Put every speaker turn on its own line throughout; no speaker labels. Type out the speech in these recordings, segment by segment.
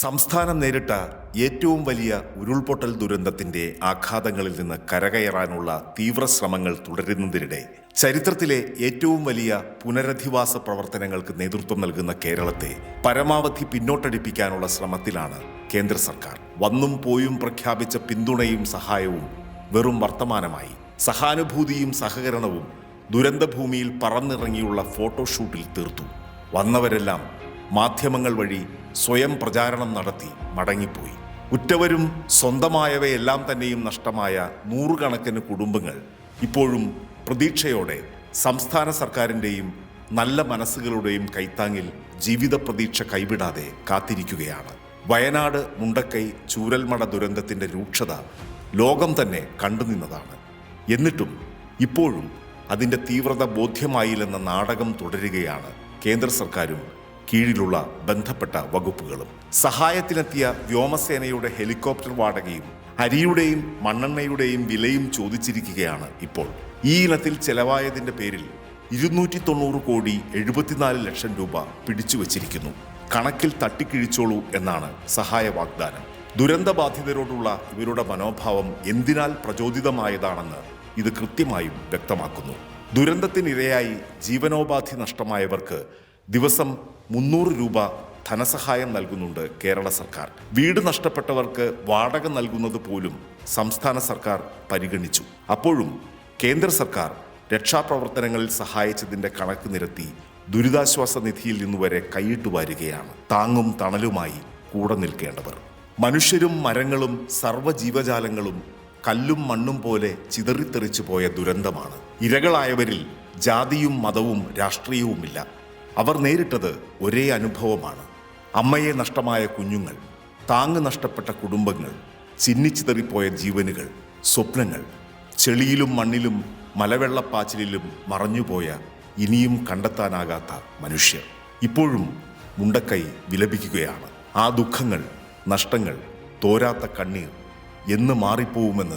സംസ്ഥാനം നേരിട്ട ഏറ്റവും വലിയ ഉരുൾപൊട്ടൽ ദുരന്തത്തിന്റെ ആഘാതങ്ങളിൽ നിന്ന് കരകയറാനുള്ള തീവ്ര ശ്രമങ്ങൾ തുടരുന്നതിനിടെ ചരിത്രത്തിലെ ഏറ്റവും വലിയ പുനരധിവാസ പ്രവർത്തനങ്ങൾക്ക് നേതൃത്വം നൽകുന്ന കേരളത്തെ പരമാവധി പിന്നോട്ടടിപ്പിക്കാനുള്ള ശ്രമത്തിലാണ് കേന്ദ്ര സർക്കാർ. വന്നും പോയും പ്രഖ്യാപിച്ച പിന്തുണയും സഹായവും വെറും വർത്തമാനമായി. സഹാനുഭൂതിയും സഹകരണവും ദുരന്തഭൂമിയിൽ പറന്നിറങ്ങിയുള്ള ഫോട്ടോഷൂട്ടിൽ തീർത്തു. വന്നവരെല്ലാം മാധ്യമങ്ങൾ വഴി സ്വയം പ്രചാരണം നടത്തി മടങ്ങിപ്പോയി. ഉറ്റവരും സ്വന്തമായവയെല്ലാം തന്നെയും നഷ്ടമായ നൂറുകണക്കിന് കുടുംബങ്ങൾ ഇപ്പോഴും പ്രതീക്ഷയോടെ സംസ്ഥാന സർക്കാരിന്റെയും നല്ല മനസ്സുകളുടെയും കൈത്താങ്ങിൽ ജീവിത പ്രതീക്ഷ കൈവിടാതെ കാത്തിരിക്കുകയാണ്. വയനാട് മുണ്ടക്കൈ ചൂരൽമട ദുരന്തത്തിന്റെ രൂക്ഷത ലോകം തന്നെ കണ്ടുനിന്നതാണ്. എന്നിട്ടും ഇപ്പോഴും അതിന്റെ തീവ്രത ബോധ്യമായില്ലെന്ന നാടകം തുടരുകയാണ് കേന്ദ്ര സർക്കാരും കീഴിലുള്ള ബന്ധപ്പെട്ട വകുപ്പുകളും. സഹായത്തിനെത്തിയ വ്യോമസേനയുടെ ഹെലികോപ്റ്റർ വാടകയും അരിയുടെയും മണ്ണെണ്ണയുടെയും വിലയും ചോദിച്ചിരിക്കുകയാണ് ഇപ്പോൾ. ഈ ഇനത്തിൽ ചെലവായതിന്റെ പേരിൽ ഇരുന്നൂറ്റി തൊണ്ണൂറ് കോടി എഴുപത്തിനാല് ലക്ഷം രൂപ പിടിച്ചു വച്ചിരിക്കുന്നു കണക്കിൽ തട്ടിക്കിഴിച്ചോളൂ എന്നാണ് സഹായ വാഗ്ദാനം. ദുരന്തബാധിതരോടുള്ള ഇവരുടെ മനോഭാവം എന്തിനാൽ പ്രചോദിതമായതാണെന്ന് ഇത് കൃത്യമായും വ്യക്തമാക്കുന്നു. ദുരന്തത്തിനിരയായി ജീവനോപാധി നഷ്ടമായവർക്ക് ദിവസം മുന്നൂറ് രൂപ ധനസഹായം നൽകുന്നുണ്ട് കേരള സർക്കാർ. വീട് നഷ്ടപ്പെട്ടവർക്ക് വാടക നൽകുന്നത് പോലും സംസ്ഥാന സർക്കാർ പരിഗണിച്ചു. അപ്പോഴും കേന്ദ്ര സർക്കാർ രക്ഷാപ്രവർത്തനങ്ങളിൽ സഹായിച്ചതിന്റെ കണക്ക് നിരത്തി ദുരിതാശ്വാസ നിധിയിൽ നിന്നുവരെ കൈയിട്ട് വാരുകയാണ്. താങ്ങും തണലുമായി കൂടെ നിൽക്കേണ്ടവർ. മനുഷ്യരും മരങ്ങളും സർവജീവജാലങ്ങളും കല്ലും മണ്ണും പോലെ ചിതറിത്തെറിച്ചു പോയ ദുരന്തമാണ്. ഇരകളായവരിൽ ജാതിയും മതവും രാഷ്ട്രീയവുമില്ല. അവർ നേരിട്ടത് ഒരേ അനുഭവമാണ്. അമ്മയെ നഷ്ടമായ കുഞ്ഞുങ്ങൾ താങ്ങ് നഷ്ടപ്പെട്ട കുടുംബങ്ങൾ ചിന്നിച്ചിതറിപ്പോയ ജീവനുകൾ സ്വപ്നങ്ങൾ ചെളിയിലും മണ്ണിലും മലവെള്ളപ്പാച്ചിലും മറഞ്ഞുപോയ ഇനിയും കണ്ടെത്താനാകാത്ത മനുഷ്യർ. ഇപ്പോഴും മുണ്ടക്കൈ വിലപിക്കുകയാണ്. ആ ദുഃഖങ്ങൾ നഷ്ടങ്ങൾ തോരാത്ത കണ്ണീർ എന്ന് മാറിപ്പോവുമെന്ന്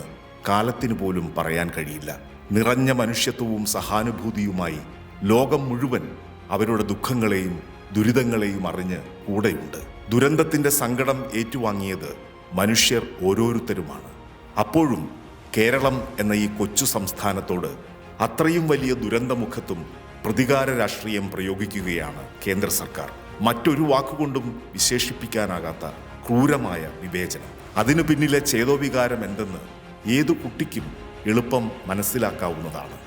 കാലത്തിനു പോലും പറയാൻ കഴിയില്ല. നിറഞ്ഞ മനുഷ്യത്വവും സഹാനുഭൂതിയുമായി ലോകം മുഴുവൻ അവരുടെ ദുഃഖങ്ങളെയും ദുരിതങ്ങളെയും അറിഞ്ഞ് കൂടെയുണ്ട്. ദുരന്തത്തിന്റെ സങ്കടം ഏറ്റുവാങ്ങിയത് മനുഷ്യർ ഓരോരുത്തരുമാണ്. അപ്പോഴും കേരളം എന്ന ഈ കൊച്ചു സംസ്ഥാനത്തോട് അത്രയും വലിയ ദുരന്തമുഖത്തും പ്രതികാര രാഷ്ട്രീയം പ്രയോഗിക്കുകയാണ് കേന്ദ്ര സർക്കാർ. മറ്റൊരു വാക്കുകൊണ്ടും വിശേഷിപ്പിക്കാനാകാത്ത ക്രൂരമായ വിവേചനം. അതിനു പിന്നിലെ ചേതോവികാരം എന്തെന്ന് ഏതു കുട്ടിക്കും എളുപ്പം മനസ്സിലാക്കാവുന്നതാണ്.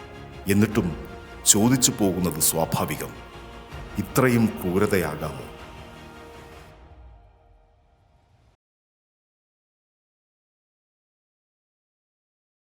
എന്നിട്ടും ചോദിച്ചു പോകുന്നത് സ്വാഭാവികം. ഇത്രയും ക്രൂരതയാകാമോ?